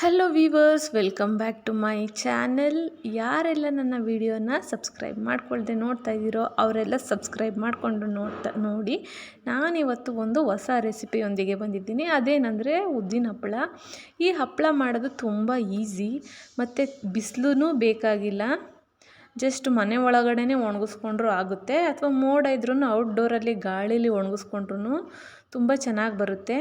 Hello viewers welcome back to my channel ಯಾರೆಲ್ಲ ನನ್ನ ವಿಡಿಯೋನ ಸಬ್ಸ್ಕ್ರೈಬ್ ಮಾಡ್ಕೊಳ್ದೆ ನೋಡ್ತಾ ಇದ್ದೀರೋ ಅವರೆಲ್ಲ ಸಬ್ಸ್ಕ್ರೈಬ್ ಮಾಡಿಕೊಂಡು ನೋಡ್ತಾ ನೋಡಿ, ನಾನಿವತ್ತು ಒಂದು ಹೊಸ ರೆಸಿಪಿಯೊಂದಿಗೆ ಬಂದಿದ್ದೀನಿ. ಅದೇನೆಂದರೆ ಉದ್ದಿನ ಹಪ್ಪಳ. ಈ ಹಪ್ಪಳ ಮಾಡೋದು ತುಂಬ ಈಸಿ ಮತ್ತು ಬಿಸಿಲೂ ಬೇಕಾಗಿಲ್ಲ. ಜಸ್ಟ್ ಮನೆ ಒಳಗಡೆ ಒಣಗಿಸ್ಕೊಂಡ್ರೂ ಆಗುತ್ತೆ. ಅಥವಾ ಮೋಡ ಇದ್ರೂ ಔಟ್ಡೋರಲ್ಲಿ ಗಾಳೀಲಿ ಒಣಗಿಸ್ಕೊಂಡ್ರೂ ತುಂಬ ಚೆನ್ನಾಗಿ ಬರುತ್ತೆ.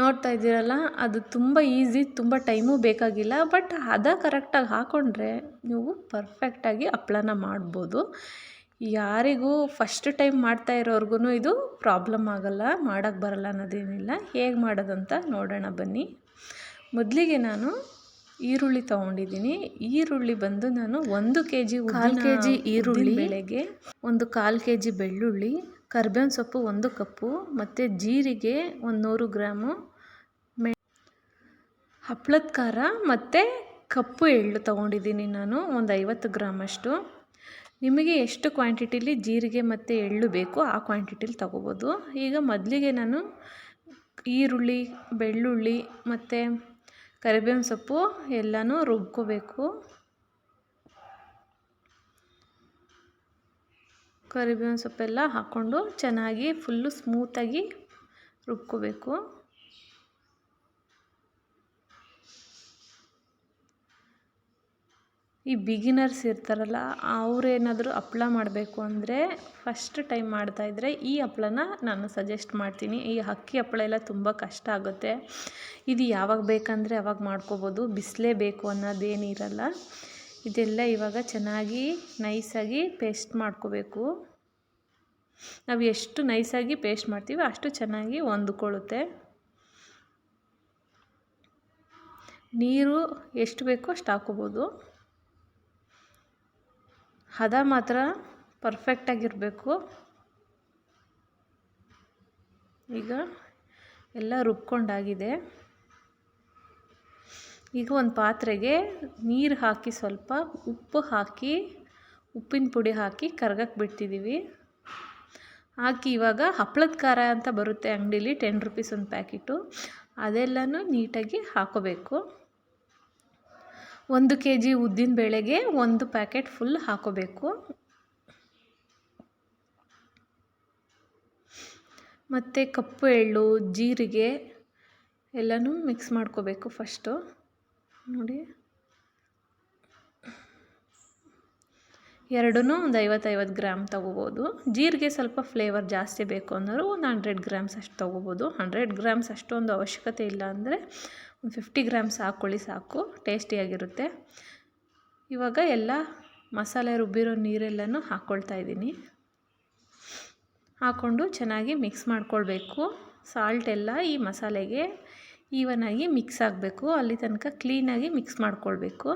ನೋಡ್ತಾ ಇದ್ದೀರಲ್ಲ ಅದು ತುಂಬ ಈಸಿ ತುಂಬ ಟೈಮು ಬೇಕಾಗಿಲ್ಲ. ಬಟ್ ಹದ ಕರೆಕ್ಟಾಗಿ ಹಾಕ್ಕೊಂಡ್ರೆ ನೀವು ಪರ್ಫೆಕ್ಟಾಗಿ ಹಪ್ಳನ ಮಾಡ್ಬೋದು. ಯಾರಿಗೂ ಫಸ್ಟ್ ಟೈಮ್ ಮಾಡ್ತಾ ಇರೋರ್ಗು ಇದು ಪ್ರಾಬ್ಲಮ್ ಆಗೋಲ್ಲ ಮಾಡೋಕ್ಕೆ ಬರಲ್ಲ ಅನ್ನೋದೇನಿಲ್ಲ. ಹೇಗೆ ಮಾಡೋದಂತ ನೋಡೋಣ ಬನ್ನಿ. ಮೊದಲಿಗೆ ನಾನು ಈರುಳ್ಳಿ ತೊಗೊಂಡಿದ್ದೀನಿ. ಈರುಳ್ಳಿ ಬಂದು ನಾನು ಒಂದು ಕೆ ಜಿ ಕಾಲು ಕೆ ಜಿ ಈರುಳ್ಳಿ ಬೆಳೆಗೆ ಒಂದು ಕಾಲು ಕೆ ಜಿ ಬೆಳ್ಳುಳ್ಳಿ ಕರ್ಬೇವಿನ ಸೊಪ್ಪು ಒಂದು ಕಪ್ಪು, ಮತ್ತು ಜೀರಿಗೆ ಒಂದು ನೂರು ಗ್ರಾಮು, ಮೆ ಹಪ್ಳದ ಖಾರ, ಮತ್ತು ಕಪ್ಪು ಎಳ್ಳು ತೊಗೊಂಡಿದ್ದೀನಿ ನಾನು, ಒಂದು ಐವತ್ತು ಗ್ರಾಮಷ್ಟು ನಿಮಗೆ ಎಷ್ಟು ಕ್ವಾಂಟಿಟಿಲಿ ಜೀರಿಗೆ ಮತ್ತು ಎಳ್ಳು ಬೇಕು ಆ ಕ್ವಾಂಟಿಟಿಲಿ ತೊಗೋಬೋದು. ಈಗ ಮೊದಲಿಗೆ ನಾನು ಈರುಳ್ಳಿ, ಬೆಳ್ಳುಳ್ಳಿ, ಮತ್ತು ಕರಿಬೇವಿನ ಸೊಪ್ಪು ಎಲ್ಲನೂ ರುಬ್ಕೋಬೇಕು. ಕರಿಬೇವಿನ ಸೊಪ್ಪೆಲ್ಲ ಹಾಕ್ಕೊಂಡು ಚೆನ್ನಾಗಿ ಫುಲ್ಲು ಸ್ಮೂತಾಗಿ ರುಬ್ಕೋಬೇಕು. ಈ ಬಿಗಿನರ್ಸ್ ಇರ್ತಾರಲ್ಲ, ಅವರೇನಾದರೂ ಹಪ್ಳ ಮಾಡಬೇಕು ಅಂದರೆ ಫಸ್ಟ್ ಟೈಮ್ ಮಾಡ್ತಾಯಿದ್ರೆ ಈ ಹಪ್ಳನ ನಾನು ಸಜೆಸ್ಟ್ ಮಾಡ್ತೀನಿ. ಈ ಅಕ್ಕಿ ಹಪ್ಪಳ ಎಲ್ಲ ತುಂಬ ಕಷ್ಟ ಆಗುತ್ತೆ. ಇದು ಯಾವಾಗ ಬೇಕಂದರೆ ಅವಾಗ ಮಾಡ್ಕೋಬೋದು. ಬಿಸಿಲೇ ಬೇಕು ಅನ್ನೋದೇನಿರಲ್ಲ. ಇದೆಲ್ಲ ಇವಾಗ ಚೆನ್ನಾಗಿ ನೈಸಾಗಿ ಪೇಸ್ಟ್ ಮಾಡ್ಕೋಬೇಕು. ನಾವು ಎಷ್ಟು ನೈಸಾಗಿ ಪೇಸ್ಟ್ ಮಾಡ್ತೀವಿ ಅಷ್ಟು ಚೆನ್ನಾಗಿ ಹೊಂದ್ಕೊಳ್ಳುತ್ತೆ. ನೀರು ಎಷ್ಟು ಬೇಕೋ ಅಷ್ಟು ಹಾಕೋಬೋದು ಹದ ಮಾತ್ರ ಪರ್ಫೆಕ್ಟಾಗಿರಬೇಕು ಈಗ ಎಲ್ಲ ರುಬ್ಕೊಂಡಾಗಿದೆ. ಈಗ ಒಂದು ಪಾತ್ರೆಗೆ ನೀರು ಹಾಕಿ ಸ್ವಲ್ಪ ಉಪ್ಪು ಹಾಕಿ, ಉಪ್ಪಿನ ಪುಡಿ ಹಾಕಿ ಕರ್ಗಕ್ಕೆ ಬಿಡ್ತಿದ್ದೀವಿ ಹಾಕಿ ಇವಾಗ ಹಪ್ಳದ ಖಾರ ಅಂತ ಬರುತ್ತೆ ಅಂಗಡೀಲಿ ಟೆನ್ ರುಪೀಸ್ ಒಂದು ಪ್ಯಾಕೆಟು. ಅದೆಲ್ಲನೂ ನೀಟಾಗಿ ಹಾಕೋಬೇಕು. ಒಂದು ಕೆ ಜಿ ಉದ್ದಿನ ಬೇಳೆಗೆ ಒಂದು ಪ್ಯಾಕೆಟ್ ಫುಲ್ ಹಾಕೋಬೇಕು. ಮತ್ತು ಕಪ್ಪು ಎಳ್ಳು, ಜೀರಿಗೆ ಎಲ್ಲನೂ ಮಿಕ್ಸ್ ಮಾಡ್ಕೋಬೇಕು ಫಸ್ಟು ನೋಡಿ. ಎರಡೂ ಒಂದು ಐವತ್ತೈವತ್ತು ಗ್ರಾಮ್ ತೊಗೋಬೋದು. ಜೀರಿಗೆ ಸ್ವಲ್ಪ ಫ್ಲೇವರ್ ಜಾಸ್ತಿ ಬೇಕು ಅನ್ನೋರು ಒಂದು ಹಂಡ್ರೆಡ್ ಗ್ರಾಮ್ಸ್ ಅಷ್ಟು ತೊಗೋಬೋದು. ಹಂಡ್ರೆಡ್ ಗ್ರಾಮ್ಸ್ ಅಷ್ಟೊಂದು ಅವಶ್ಯಕತೆ ಇಲ್ಲ ಅಂದರೆ ಒಂದು ಫಿಫ್ಟಿ ಗ್ರಾಮ್ಸ್ ಹಾಕ್ಕೊಳ್ಳಿ ಸಾಕು, ಟೇಸ್ಟಿಯಾಗಿರುತ್ತೆ. ಇವಾಗ ಎಲ್ಲ ಮಸಾಲೆ ರುಬ್ಬಿರೋ ನೀರೆಲ್ಲನೂ ಹಾಕ್ಕೊಳ್ತಾ ಇದ್ದೀನಿ. ಹಾಕ್ಕೊಂಡು ಚೆನ್ನಾಗಿ ಮಿಕ್ಸ್ ಮಾಡ್ಕೊಳ್ಬೇಕು. ಸಾಲ್ಟ್ ಎಲ್ಲ ಈ ಮಸಾಲೆಗೆ ಈವನಾಗಿ ಮಿಕ್ಸ್ ಆಗಬೇಕು. ಅಲ್ಲಿ ತನಕ ಕ್ಲೀನಾಗಿ ಮಿಕ್ಸ್ ಮಾಡ್ಕೊಳ್ಬೇಕು.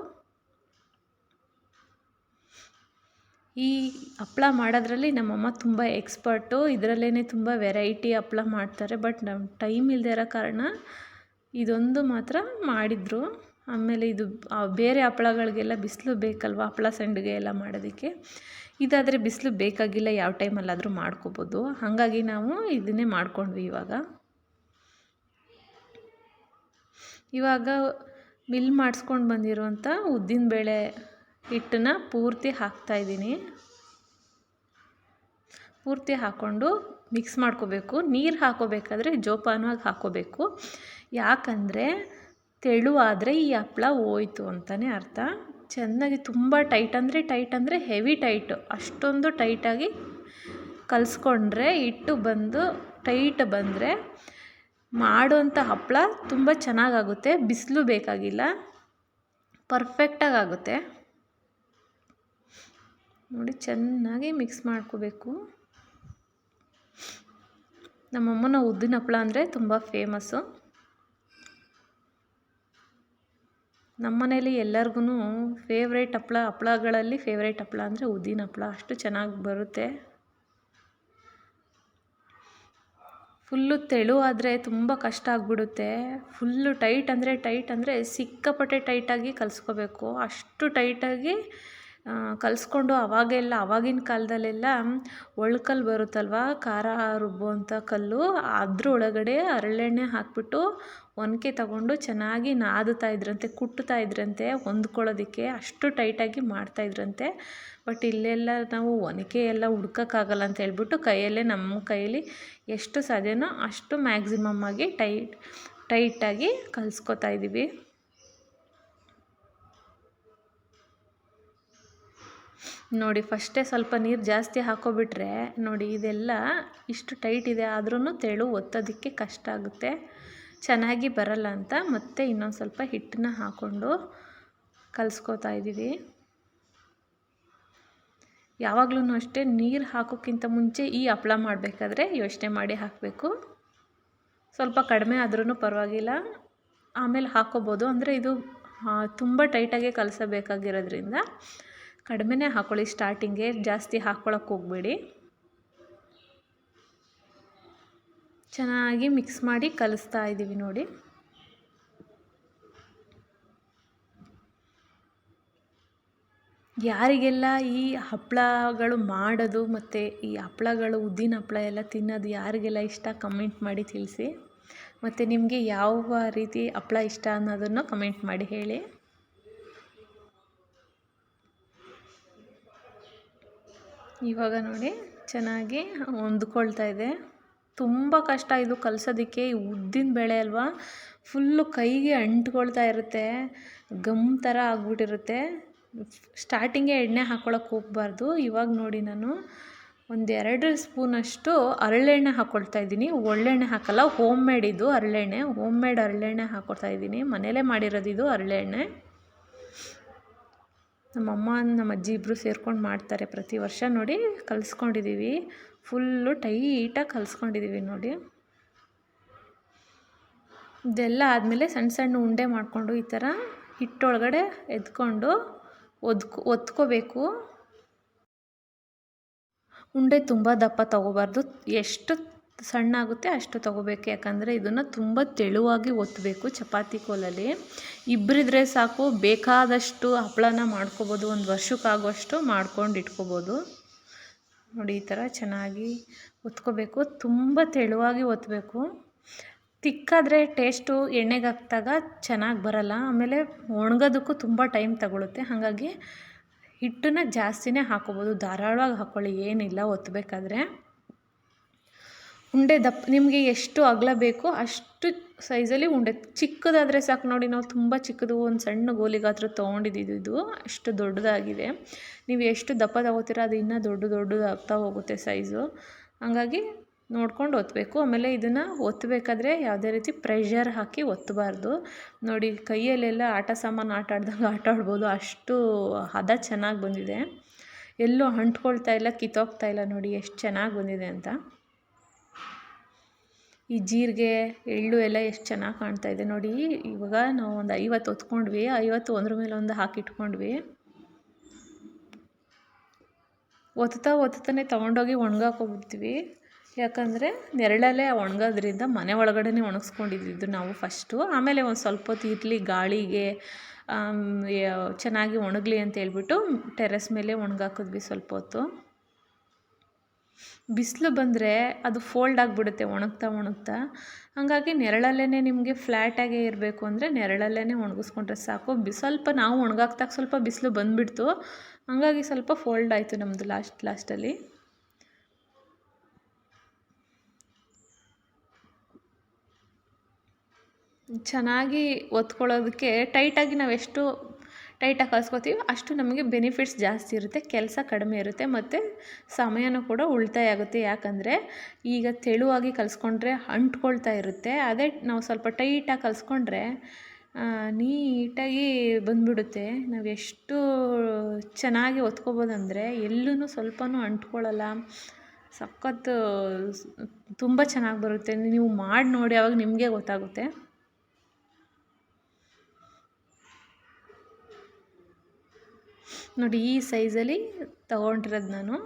ಈ ಹಪ್ಳ ಮಾಡೋದ್ರಲ್ಲಿ ನಮ್ಮಮ್ಮ ತುಂಬ ಎಕ್ಸ್ಪರ್ಟು ಇದರಲ್ಲೇ ತುಂಬ ವೆರೈಟಿ ಹಪ್ಳ ಮಾಡ್ತಾರೆ. ಬಟ್ ನಮ್ಮ ಟೈಮ್ ಇಲ್ಲದೆ ಇರೋ ಕಾರಣ ಇದೊಂದು ಮಾತ್ರ ಮಾಡಿದರು. ಆಮೇಲೆ ಇದು ಬೇರೆ ಹಪ್ಳಗಳಿಗೆಲ್ಲ ಬಿಸಿಲು ಬೇಕಲ್ವ ಹಪ್ಳ ಸಂಡಿಗೆ ಎಲ್ಲ ಮಾಡೋದಕ್ಕೆ? ಇದಾದರೆ ಬಿಸಿಲು ಬೇಕಾಗಿಲ್ಲ. ಯಾವ ಟೈಮಲ್ಲಾದರೂ ಮಾಡ್ಕೋಬೋದು. ಹಾಗಾಗಿ ನಾವು ಇದನ್ನೇ ಮಾಡ್ಕೊಂಡ್ವಿ ಇವಾಗ. ಇವಾಗ ಮಿಲ್ ಮಾಡಿಸ್ಕೊಂಡು ಬಂದಿರುವಂಥ ಉದ್ದಿನಬೇಳೆ ಹಿಟ್ಟನ್ನ ಪೂರ್ತಿ ಹಾಕ್ತಾಯಿದ್ದೀನಿ ಪೂರ್ತಿ ಹಾಕ್ಕೊಂಡು ಮಿಕ್ಸ್ ಮಾಡ್ಕೋಬೇಕು. ನೀರು ಹಾಕೋಬೇಕಾದ್ರೆ ಜೋಪಾನವಾಗಿ ಹಾಕೋಬೇಕು. ಯಾಕಂದರೆ ತೆಳುವಾದರೆ ಈ ಹಪ್ಳ ಹೋಯ್ತು ಅಂತಲೇ ಅರ್ಥ. ಚೆನ್ನಾಗಿ ತುಂಬ ಟೈಟ್ ಅಂದರೆ ಟೈಟ್ ಅಂದರೆ ಹೆವಿ ಟೈಟು. ಅಷ್ಟೊಂದು ಟೈಟಾಗಿ ಕಲಿಸ್ಕೊಂಡ್ರೆ ಹಿಟ್ಟು ಬಂದು ಟೈಟ್ ಬಂದರೆ ಮಾಡುವಂಥ ಹಪ್ಪಳ ತುಂಬ ಚೆನ್ನಾಗಾಗುತ್ತೆ, ಬಿಸಿಲು ಬೇಕಾಗಿಲ್ಲ ಪರ್ಫೆಕ್ಟಾಗಿ ಆಗುತ್ತೆ ನೋಡಿ, ಚೆನ್ನಾಗಿ ಮಿಕ್ಸ್ ಮಾಡ್ಕೋಬೇಕು. ನಮ್ಮಮ್ಮನ ಉದ್ದಿನ ಹಪ್ಪಳ ಅಂದರೆ ತುಂಬ ಫೇಮಸ್ಸು ನಮ್ಮನೇಲಿ ಎಲ್ಲರಿಗೂ ಫೇವ್ರೇಟ್ ಹಪ್ಪಳ ಹಪ್ಪಳಗಳಲ್ಲಿ ಫೇವ್ರೇಟ್ ಹಪ್ಪಳ ಅಂದರೆ ಉದ್ದಿನ ಹಪ್ಪಳ ಅಷ್ಟು ಚೆನ್ನಾಗಿ ಬರುತ್ತೆ. ಫುಲ್ಲು ತೆಳುವಾದರೆ ತುಂಬ ಕಷ್ಟ ಆಗಿಬಿಡುತ್ತೆ. ಫುಲ್ಲು ಟೈಟ್ ಅಂದರೆ ಟೈಟ್ ಅಂದರೆ ಸಿಕ್ಕಾಪಟ್ಟೆ ಟೈಟಾಗಿ ಕಲಿಸ್ಕೋಬೇಕು. ಅಷ್ಟು ಟೈಟಾಗಿ ಕಲಿಸ್ಕೊಂಡು ಅವಾಗೆಲ್ಲ ಅವಾಗಿನ ಕಾಲದಲ್ಲೆಲ್ಲ ಒಳ್ಕಲ್ಲು ಬರುತ್ತಲ್ವ? ಖಾರ ರುಬ್ಬುವಂಥ ಕಲ್ಲು. ಅದ್ರ ಒಳಗಡೆ ಹರಳೆಣ್ಣೆ ಹಾಕಿಬಿಟ್ಟು ಒನಕೆ ತಗೊಂಡು ಚೆನ್ನಾಗಿ ನಾದುತ್ತಾ ಇದ್ರಂತೆ, ಕುಟ್ಟುತ್ತಾ ಇದ್ರಂತೆ, ಹೊಂದ್ಕೊಳ್ಳೋದಕ್ಕೆ ಅಷ್ಟು ಟೈಟಾಗಿ ಮಾಡ್ತಾಯಿದ್ರಂತೆ ಬಟ್ ಇಲ್ಲೆಲ್ಲ ನಾವು ಒನಕೆ ಎಲ್ಲ ಹುಡ್ಕೋಕ್ಕಾಗಲ್ಲ ಅಂತ ಹೇಳ್ಬಿಟ್ಟು ಕೈಯಲ್ಲೇ ನಮ್ಮ ಕೈಯಲ್ಲಿ ಎಷ್ಟು ಸಾಧ್ಯನೋ ಅಷ್ಟು ಮ್ಯಾಕ್ಸಿಮಮ್ ಆಗಿ ಟೈಟ್ ಟೈಟಾಗಿ ಕಲಿಸ್ಕೊತಾ ಇದ್ದೀವಿ. ನೋಡಿ, ಫಸ್ಟೇ ಸ್ವಲ್ಪ ನೀರು ಜಾಸ್ತಿ ಹಾಕೋಬಿಟ್ರೆ ನೋಡಿ, ಇದೆಲ್ಲ ಇಷ್ಟು ಟೈಟ್ ಇದೆ ಆದ್ರೂ ತೆಳು ಒತ್ತೋದಕ್ಕೆ ಕಷ್ಟ ಆಗುತ್ತೆ. ಚೆನ್ನಾಗಿ ಬರಲ್ಲ ಅಂತ ಮತ್ತೆ ಇನ್ನೊಂದು ಸ್ವಲ್ಪ ಹಿಟ್ಟನ್ನ ಹಾಕ್ಕೊಂಡು ಕಲಿಸ್ಕೋತಾ ಇದ್ದೀವಿ. ಯಾವಾಗಲೂ ಅಷ್ಟೇ ನೀರು ಹಾಕೋಕ್ಕಿಂತ ಮುಂಚೆ ಈ ಹಪ್ಳ ಮಾಡಬೇಕಾದ್ರೆ ಯೋಚನೆ ಮಾಡಿ ಹಾಕಬೇಕು. ಸ್ವಲ್ಪ ಕಡಿಮೆ ಆದ್ರೂ ಪರವಾಗಿಲ್ಲ. ಆಮೇಲೆ ಹಾಕೋಬೋದು, ಅಂದರೆ ಇದು ತುಂಬ ಟೈಟಾಗೆ ಕಲಸಬೇಕಾಗಿರೋದ್ರಿಂದ ಕಡಿಮೆನೇ ಹಾಕ್ಕೊಳ್ಳಿ ಸ್ಟಾರ್ಟಿಂಗೆ ಜಾಸ್ತಿ ಹಾಕ್ಕೊಳಕ್ಕೆ ಹೋಗಬೇಡಿ. ಚೆನ್ನಾಗಿ ಮಿಕ್ಸ್ ಮಾಡಿ ಕಲಿಸ್ತಾ ಇದ್ದೀವಿ ನೋಡಿ. ಯಾರಿಗೆಲ್ಲ ಈ ಹಪ್ಪಳಗಳು ಮಾಡೋದು ಮತ್ತು ಈ ಹಪ್ಪಳಗಳು ಉದ್ದಿನ ಹಪ್ಪಳ ಎಲ್ಲ ತಿನ್ನೋದು ಯಾರಿಗೆಲ್ಲ ಇಷ್ಟ ಕಮೆಂಟ್ ಮಾಡಿ ತಿಳಿಸಿ. ಮತ್ತು ನಿಮಗೆ ಯಾವ ರೀತಿ ಹಪ್ಪಳ ಇಷ್ಟ ಅನ್ನೋದನ್ನು ಕಮೆಂಟ್ ಮಾಡಿ ಹೇಳಿ. ಇವಾಗ ನೋಡಿ ಚೆನ್ನಾಗಿ ಹೊಂದ್ಕೊಳ್ತಾ ಇದೆ. ತುಂಬ ಕಷ್ಟ ಇದು ಕಲಸೋದಕ್ಕೆ. ಉದ್ದಿನ ಬೇಳೆ ಅಲ್ವಾ, ಫುಲ್ಲು ಕೈಗೆ ಅಂಟ್ಕೊಳ್ತಾ ಇರುತ್ತೆ, ಗಮ್ ಥರ ಆಗ್ಬಿಟ್ಟಿರುತ್ತೆ. ಸ್ಟಾರ್ಟಿಂಗೇ ಎಣ್ಣೆ ಹಾಕ್ಕೊಳಕ್ಕೆ ಹೋಗ್ಬಾರ್ದು. ಇವಾಗ ನೋಡಿ ನಾನು ಒಂದೆರಡು ಸ್ಪೂನಷ್ಟು ಹರಳೆಣ್ಣೆ ಹಾಕ್ಕೊಳ್ತಾ ಇದ್ದೀನಿ. ಒಳ್ಳೆಣ್ಣೆ ಹಾಕಲ್ಲ, ಹೋಮ್ ಮೇಡ್ ಇದು ಹರಳೆಣ್ಣೆ ಹೋಮ್ ಮೇಡ್ ಹರಳೆಣ್ಣೆ ಹಾಕ್ಕೊಳ್ತಾ ಇದ್ದೀನಿ. ಮನೇಲೇ ಮಾಡಿರೋದು ಇದು ಹರಳೆಣ್ಣೆ ನಮ್ಮಮ್ಮ, ನಮ್ಮ ಅಜ್ಜಿ ಇಬ್ಬರು ಸೇರ್ಕೊಂಡು ಮಾಡ್ತಾರೆ ಪ್ರತಿ ವರ್ಷ ನೋಡಿ ಕಲಿಸ್ಕೊಂಡಿದ್ದೀವಿ ಫುಲ್ಲು ಟೈಟಾಗಿ ಕಲಿಸ್ಕೊಂಡಿದ್ದೀವಿ ನೋಡಿ. ಇದೆಲ್ಲ ಆದಮೇಲೆ ಸಣ್ಣ ಸಣ್ಣ ಉಂಡೆ ಮಾಡಿಕೊಂಡು ಈ ಥರ ಹಿಟ್ಟೊಳಗಡೆ ಎದ್ಕೊಂಡು ಒದ್ಕೊ, ಒತ್ಕೋಬೇಕು. ಉಂಡೆ ತುಂಬ ದಪ್ಪ ತಗೋಬಾರ್ದು. ಎಷ್ಟು ಸಣ್ಣ ಆಗುತ್ತೆ, ಅಷ್ಟು ತೊಗೋಬೇಕು. ಯಾಕಂದರೆ ಇದನ್ನು ತುಂಬ ತೆಳುವಾಗಿ ಒತ್ತಬೇಕು ಚಪಾತಿ ಕೋಲಲ್ಲಿ. ಇಬ್ಬರಿದ್ರೆ ಸಾಕು, ಬೇಕಾದಷ್ಟು ಹಪ್ಪಳನ ಮಾಡ್ಕೋಬೋದು, ಒಂದು ವರ್ಷಕ್ಕಾಗುವಷ್ಟು ಮಾಡ್ಕೊಂಡು ಇಟ್ಕೋಬೋದು. ನೋಡಿ, ಈ ಥರ ಚೆನ್ನಾಗಿ ಒತ್ಕೋಬೇಕು, ತುಂಬ ತೆಳುವಾಗಿ ಒತ್ತಬೇಕು ತಿಕ್ಕಾದರೆ ಟೇಸ್ಟು ಎಣ್ಣೆಗೆ ಹಾಕಿದಾಗ ಚೆನ್ನಾಗಿ ಬರಲ್ಲ, ಆಮೇಲೆ ಒಣಗೋದಕ್ಕೂ ತುಂಬ ಟೈಮ್ ತಗೊಳುತ್ತೆ. ಹಾಗಾಗಿ ಹಿಟ್ಟನ್ನ ಜಾಸ್ತಿನೇ ಹಾಕೋಬೋದು, ಧಾರಾಳವಾಗಿ ಹಾಕ್ಕೊಳ್ಳಿ ಏನಿಲ್ಲ ಒತ್ತಬೇಕಾದ್ರೆ ಉಂಡೆ ದಪ್ಪ, ನಿಮಗೆ ಎಷ್ಟು ಅಗಲ ಬೇಕೋ ಅಷ್ಟು ಸೈಜಲ್ಲಿ ಉಂಡೆ. ಚಿಕ್ಕದಾದರೆ ಸಾಕು ನೋಡಿ, ನಾವು ತುಂಬ ಚಿಕ್ಕದು, ಒಂದು ಸಣ್ಣ ಗೋಲಿಗಾತ್ರ ತೊಗೊಂಡಿದ್ದು ಇದು. ಅಷ್ಟು ದೊಡ್ಡದಾಗಿದೆ. ನೀವು ಎಷ್ಟು ದಪ್ಪ ತಗೋತೀರ ಅದು ಇನ್ನೂ ದೊಡ್ಡ ದೊಡ್ಡದಾಗ್ತಾ ಹೋಗುತ್ತೆ ಸೈಜು ಹಾಗಾಗಿ ನೋಡ್ಕೊಂಡು ಒತ್ತಬೇಕು ಆಮೇಲೆ ಇದನ್ನು ಒತ್ತಬೇಕಾದ್ರೆ ಯಾವುದೇ ರೀತಿ ಪ್ರೆಷರ್ ಹಾಕಿ ಒತ್ತಬಾರ್ದು ನೋಡಿ, ಕೈಯಲ್ಲೆಲ್ಲ ಆಟ ಸಾಮಾನು ಆಟ ಆಡ್ದಂಗೆ ಆಟ ಆಡ್ಬೋದು. ಅಷ್ಟು ಹದ ಚೆನ್ನಾಗಿ ಬಂದಿದೆ. ಎಲ್ಲೂ ಅಂಟ್ಕೊಳ್ತಾ ಇಲ್ಲ, ಕಿತ್ತೋಗ್ತಾ ಇಲ್ಲ ನೋಡಿ, ಎಷ್ಟು ಚೆನ್ನಾಗಿ ಬಂದಿದೆ ಅಂತ. ಈ ಜೀರಿಗೆ, ಎಳ್ಳು ಎಲ್ಲ ಎಷ್ಟು ಚೆನ್ನಾಗಿ ಕಾಣ್ತಾ ಇದೆ ನೋಡಿ. ಇವಾಗ ನಾವು ಒಂದು ಐವತ್ತು ಹೊತ್ಕೊಂಡ್ವಿ. ಐವತ್ತು ಒಂದ್ರ ಮೇಲೆ ಒಂದು ಹಾಕಿಟ್ಕೊಂಡ್ವಿ. ಒತ್ತಾ ಒತ್ತುತ್ತಾನೆ ತೊಗೊಂಡೋಗಿ ಒಣಗಾಕೋಗ್ಬಿಡ್ತೀವಿ ಯಾಕಂದರೆ ನೆರಳಲ್ಲೇ ಒಣಗೋದ್ರಿಂದ ಮನೆ ಒಳಗಡೆನೇ ಒಣಗಿಸ್ಕೊಂಡಿದ್ದು ನಾವು ಫಸ್ಟು ಆಮೇಲೆ ಒಂದು ಸ್ವಲ್ಪ ಹೊತ್ತು ಇರಲಿ, ಗಾಳಿಗೆ ಚೆನ್ನಾಗಿ ಒಣಗಲಿ ಅಂತ ಹೇಳ್ಬಿಟ್ಟು ಟೆರೆಸ್ ಮೇಲೆ ಒಣಗಾಕಿದ್ವಿ ಸ್ವಲ್ಪ ಹೊತ್ತು. ಬಿಸಿಲು ಬಂದರೆ ಅದು ಫೋಲ್ಡ್ ಆಗಿಬಿಡುತ್ತೆ, ಒಣಗ್ತಾ ಒಣಗ್ತಾ. ಹಾಗಾಗಿ ನೆರಳಲ್ಲೇ ನಿಮಗೆ ಫ್ಲ್ಯಾಟಾಗೇ ಇರಬೇಕು ಅಂದರೆ ನೆರಳಲ್ಲೇ ಒಣಗಿಸ್ಕೊಂಡ್ರೆ ಸಾಕು. ಬಿ ಸ್ವಲ್ಪ ನಾವು ಒಣಗಾಕ್ದಾಗ ಸ್ವಲ್ಪ ಬಿಸಿಲು ಬಂದುಬಿಡ್ತು. ಹಾಗಾಗಿ ಸ್ವಲ್ಪ ಫೋಲ್ಡ್ ಆಯಿತು ನಮ್ಮದು ಲಾಸ್ಟ್ ಲಾಸ್ಟಲ್ಲಿ ಚೆನ್ನಾಗಿ ಒತ್ಕೊಳ್ಳೋದಕ್ಕೆ ಟೈಟಾಗಿ ನಾವೆಷ್ಟು ಟೈಟಾಗಿ ಕಲಿಸ್ಕೊತೀವಿ ಅಷ್ಟು ನಮಗೆ ಬೆನಿಫಿಟ್ಸ್ ಜಾಸ್ತಿ ಇರುತ್ತೆ, ಕೆಲಸ ಕಡಿಮೆ ಇರುತ್ತೆ ಮತ್ತು ಸಮಯನೂ ಕೂಡ ಉಳಿತಾಯ ಆಗುತ್ತೆ. ಯಾಕಂದರೆ ಈಗ ತೆಳುವಾಗಿ ಕಲಿಸ್ಕೊಂಡ್ರೆ ಅಂಟ್ಕೊಳ್ತಾ ಇರುತ್ತೆ. ಅದೇ ನಾವು ಸ್ವಲ್ಪ ಟೈಟಾಗಿ ಕಲಿಸ್ಕೊಂಡ್ರೆ ನೀಟಾಗಿ ಬಂದುಬಿಡುತ್ತೆ. ನಾವು ಎಷ್ಟು ಚೆನ್ನಾಗಿ ಒತ್ಕೋಬೋದಂದರೆ ಎಲ್ಲೂ ಸ್ವಲ್ಪನೂ ಅಂಟ್ಕೊಳ್ಳಲ್ಲ ಸಖತ್ತು ತುಂಬ ಚೆನ್ನಾಗಿ ಬರುತ್ತೆ. ನೀವು ಮಾಡಿ ನೋಡಿ, ಅವಾಗ ನಿಮಗೆ ಗೊತ್ತಾಗುತ್ತೆ. ನೋಡಿ ಈ ಸೈಜಲ್ಲಿ ತಗೊಂಡಿರೋದು ನಾನು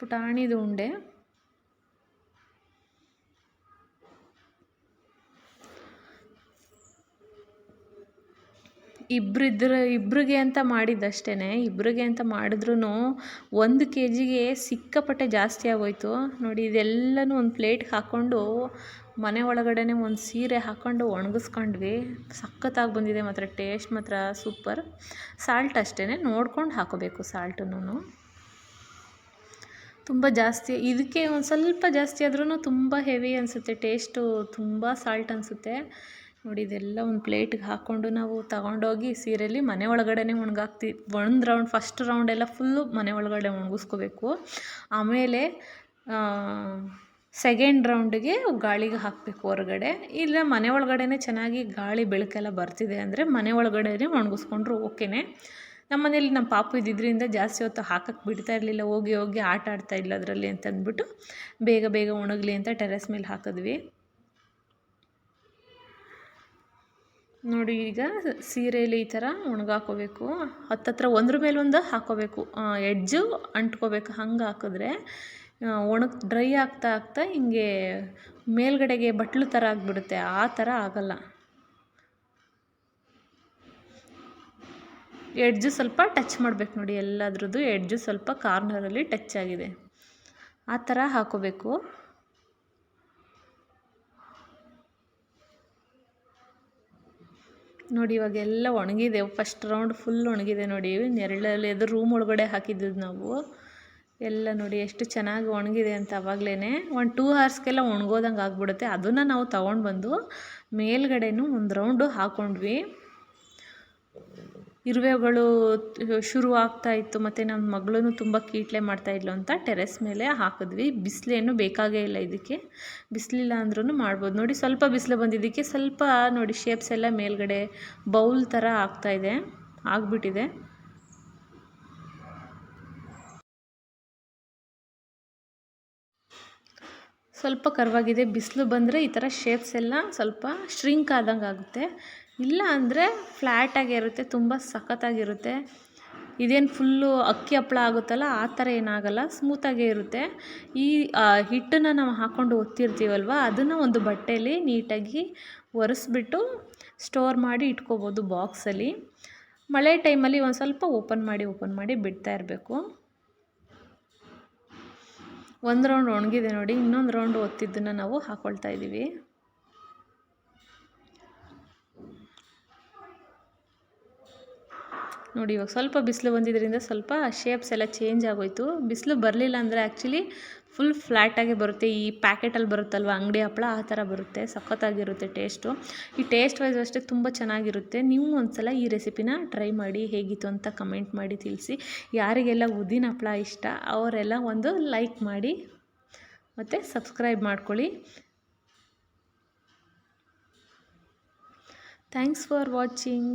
ಪುಟಾಣಿದು ಉಂಡೆ. ಇಬ್ಬರಿದ್ರೆ ಇಬ್ಬರಿಗೆ ಅಂತ ಮಾಡಿದ್ದಷ್ಟೇ ಇಬ್ಬರಿಗೆ ಅಂತ ಮಾಡಿದ್ರೂ ಒಂದು ಕೆ ಜಿಗೆ ಸಿಕ್ಕಾಪಟ್ಟೆ ಜಾಸ್ತಿ ಆಗೋಯ್ತು. ನೋಡಿ, ಇದೆಲ್ಲನೂ ಒಂದು ಪ್ಲೇಟ್ಗೆ ಹಾಕ್ಕೊಂಡು ಮನೆ ಒಳಗಡೆನೇ ಒಂದು ಸೀರೆ ಹಾಕ್ಕೊಂಡು ಒಣಗಿಸ್ಕೊಂಡ್ವಿ. ಸಖತ್ತಾಗಿ ಬಂದಿದೆ ಮಾತ್ರ, ಟೇಸ್ಟ್ ಮಾತ್ರ ಸೂಪರ್. ಸಾಲ್ಟ್ ಅಷ್ಟೇ ನೋಡ್ಕೊಂಡು ಹಾಕೋಬೇಕು ಸಾಲ್ಟನ್ನು. ತುಂಬ ಜಾಸ್ತಿ, ಇದಕ್ಕೆ ಒಂದು ಸ್ವಲ್ಪ ಜಾಸ್ತಿ ಆದ್ರೂ ತುಂಬ ಹೆವಿ ಅನಿಸುತ್ತೆ, ಟೇಸ್ಟು ತುಂಬ ಸಾಲ್ಟ್ ಅನಿಸುತ್ತೆ. ನೋಡಿ, ಇದೆಲ್ಲ ಒಂದು ಪ್ಲೇಟಿಗೆ ಹಾಕ್ಕೊಂಡು ನಾವು ತಗೊಂಡೋಗಿ ಸೀರೆಯಲ್ಲಿ ಮನೆ ಒಳಗಡೆನೇ ಒಣಗಾಕ್ತಿ, ಒಂದು ರೌಂಡ್, ಫಸ್ಟ್ ರೌಂಡ್ ಎಲ್ಲ ಫುಲ್ಲು ಮನೆ ಒಳಗಡೆ ಒಣಗಿಸ್ಕೋಬೇಕು. ಆಮೇಲೆ ಸೆಕೆಂಡ್ ರೌಂಡಿಗೆ ಗಾಳಿಗೆ ಹಾಕಬೇಕು ಹೊರಗಡೆ. ಇಲ್ಲ ಮನೆ ಒಳಗಡೆನೇ ಚೆನ್ನಾಗಿ ಗಾಳಿ ಬೆಳಕೆಲ್ಲ ಬರ್ತಿದೆ ಅಂದರೆ ಮನೆ ಒಳಗಡೆನೇ ಒಣಗಿಸ್ಕೊಂಡ್ರು ಓಕೆನೇ. ನಮ್ಮ ಮನೇಲಿ ನಮ್ಮ ಪಾಪು ಇದ್ದಿದ್ದರಿಂದ ಜಾಸ್ತಿ ಹೊತ್ತು ಹಾಕಕ್ಕೆ ಬಿಡ್ತಾ ಇರಲಿಲ್ಲ, ಹೋಗಿ ಹೋಗಿ ಆಟ ಆಡ್ತಾ ಇಲ್ಲ ಅದರಲ್ಲಿ ಅಂತಂದ್ಬಿಟ್ಟು ಬೇಗ ಬೇಗ ಒಣಗಲಿ ಅಂತ ಟೆರೆಸ್ ಮೇಲೆ ಹಾಕಿದ್ವಿ. ನೋಡಿ, ಈಗ ಸೀರೆಯಲ್ಲಿ ಈ ಥರ ಒಣಗಾಕೋಬೇಕು. ಹತ್ತತ್ರ ಒಂದ್ರ ಮೇಲೆ ಒಂದು ಹಾಕೋಬೇಕು. ಎಡ್ಜು ಅಂಟ್ಕೋಬೇಕು. ಹಂಗೆ ಹಾಕಿದ್ರೆ ಒಣಗಿ ಡ್ರೈ ಆಗ್ತಾ ಆಗ್ತಾ ಹಿಂಗೆ ಮೇಲ್ಗಡೆಗೆ ಬಟ್ಲು ಥರ ಆಗಿಬಿಡುತ್ತೆ. ಆ ಥರ ಆಗಲ್ಲ. ಎಡ್ಜು ಸ್ವಲ್ಪ ಟಚ್ ಮಾಡಬೇಕು ನೋಡಿ. ಎಲ್ಲದ್ರದ್ದು ಎಡ್ಜು ಸ್ವಲ್ಪ ಕಾರ್ನರಲ್ಲಿ ಟಚ್ ಆಗಿದೆ. ಆ ಥರ ಹಾಕೋಬೇಕು. ನೋಡಿ, ಇವಾಗ ಎಲ್ಲ ಒಣಗಿದೆ. ಫಸ್ಟ್ ರೌಂಡ್ ಫುಲ್ ಒಣಗಿದೆ ನೋಡಿ. ನೆರಳಲ್ಲಿ ಅದು ರೂಮ್ ಒಳಗಡೆ ಹಾಕಿದ್ದು ನಾವು. ಎಲ್ಲ ನೋಡಿ, ಎಷ್ಟು ಚೆನ್ನಾಗಿ ಒಣಗಿದೆ ಅಂತ ಅವಾಗಲೇ ಒಂದು ಟೂ ಅವರ್ಸ್ಗೆಲ್ಲ ಒಣಗೋದಂಗೆ ಆಗಿಬಿಡುತ್ತೆ. ಅದನ್ನು ನಾವು ತೊಗೊಂಡು ಬಂದು ಮೇಲ್ಗಡೆನೂ ಒಂದು ರೌಂಡು ಹಾಕ್ಕೊಂಡ್ವಿ ಇರುವೆಗಳು ಶುರು ಆಗ್ತಾ ಇತ್ತು ಮತ್ತು ನಮ್ಮ ಮಗಳೂ ತುಂಬ ಕೀಟ್ಲೆ ಮಾಡ್ತಾಯಿದ್ಲು ಅಂತ ಟೆರೆಸ್ ಮೇಲೆ ಹಾಕಿದ್ವಿ. ಬಿಸಿಲೇನು ಬೇಕಾಗೇ ಇಲ್ಲ ಇದಕ್ಕೆ. ಬಿಸಿಲಿಲ್ಲ ಅಂದ್ರೂ ಮಾಡ್ಬೋದು. ನೋಡಿ ಸ್ವಲ್ಪ ಬಿಸಿಲು ಬಂದಿದ್ದಕ್ಕೆ ಸ್ವಲ್ಪ ನೋಡಿ ಶೇಪ್ಸ್ ಎಲ್ಲ ಮೇಲ್ಗಡೆ ಬೌಲ್ ಥರ ಆಗ್ತಾಯಿದೆ ಆಗಿಬಿಟ್ಟಿದೆ. ಸ್ವಲ್ಪ ಕರ್ವಾಗಿದೆ. ಬಿಸಿಲು ಬಂದರೆ ಈ ಥರ ಶೇಪ್ಸ್ ಎಲ್ಲ ಸ್ವಲ್ಪ ಶ್ರಿಂಕ್ ಆದಂಗೆ ಆಗುತ್ತೆ ಇಲ್ಲ ಅಂದರೆ ಫ್ಲ್ಯಾಟಾಗೇ ಇರುತ್ತೆ ತುಂಬ ಸಖತ್ತಾಗಿರುತ್ತೆ. ಇದೇನು ಫುಲ್ಲು ಅಕ್ಕಿ ಹಪ್ಪಳ ಆಗುತ್ತಲ್ಲ, ಆ ಥರ ಏನಾಗಲ್ಲ, ಸ್ಮೂತಾಗೇ ಇರುತ್ತೆ. ಈ ಹಿಟ್ಟನ್ನು ನಾವು ಹಾಕ್ಕೊಂಡು ಒತ್ತಿರ್ತೀವಲ್ವ, ಅದನ್ನು ಒಂದು ಬಟ್ಟೆಯಲ್ಲಿ ನೀಟಾಗಿ ಒರೆಸ್ಬಿಟ್ಟು ಸ್ಟೋರ್ ಮಾಡಿ ಇಟ್ಕೋಬೋದು ಬಾಕ್ಸಲ್ಲಿ. ಮಳೆ ಟೈಮಲ್ಲಿ ಒಂದು ಸ್ವಲ್ಪ ಓಪನ್ ಮಾಡಿ ಓಪನ್ ಮಾಡಿ ಬಿಡ್ತಾ ಇರಬೇಕು. ಒಂದು ರೌಂಡ್ ಒಣಗಿದೆ ನೋಡಿ, ಇನ್ನೊಂದು ರೌಂಡ್ ಒತ್ತಿದ್ದನ್ನು ನಾವು ಹಾಕ್ಕೊಳ್ತಾ ಇದ್ದೀವಿ. ನೋಡಿ, ಇವಾಗ ಸ್ವಲ್ಪ ಬಿಸಿಲು ಬಂದಿದ್ದರಿಂದ ಸ್ವಲ್ಪ ಶೇಪ್ಸ್ ಎಲ್ಲ ಚೇಂಜ್ ಆಗೋಯ್ತು. ಬಿಸಿಲು ಬರಲಿಲ್ಲ ಅಂದರೆ ಆ್ಯಕ್ಚುಲಿ ಫುಲ್ ಫ್ಲ್ಯಾಟಾಗೆ ಬರುತ್ತೆ. ಈ ಪ್ಯಾಕೆಟಲ್ಲಿ ಬರುತ್ತಲ್ವ, ಅಂಗಡಿ ಹಪ್ಪಳ, ಆ ಥರ ಬರುತ್ತೆ. ಸಖತ್ತಾಗಿರುತ್ತೆ ಟೇಸ್ಟು ಈ ಟೇಸ್ಟ್ ವೈಸ್ ಅಷ್ಟೇ ತುಂಬ ಚೆನ್ನಾಗಿರುತ್ತೆ. ನೀವು ಒಂದ್ಸಲ ಈ ರೆಸಿಪಿನ ಟ್ರೈ ಮಾಡಿ, ಹೇಗಿತ್ತು ಅಂತ ಕಮೆಂಟ್ ಮಾಡಿ ತಿಳಿಸಿ. ಯಾರಿಗೆಲ್ಲ ಉದ್ದಿನ ಹಪ್ಪಳ ಇಷ್ಟ, ಅವರೆಲ್ಲ ಒಂದು ಲೈಕ್ ಮಾಡಿ, ಮತ್ತು ಸಬ್ಸ್ಕ್ರೈಬ್ ಮಾಡ್ಕೊಳ್ಳಿ. Thanks for watching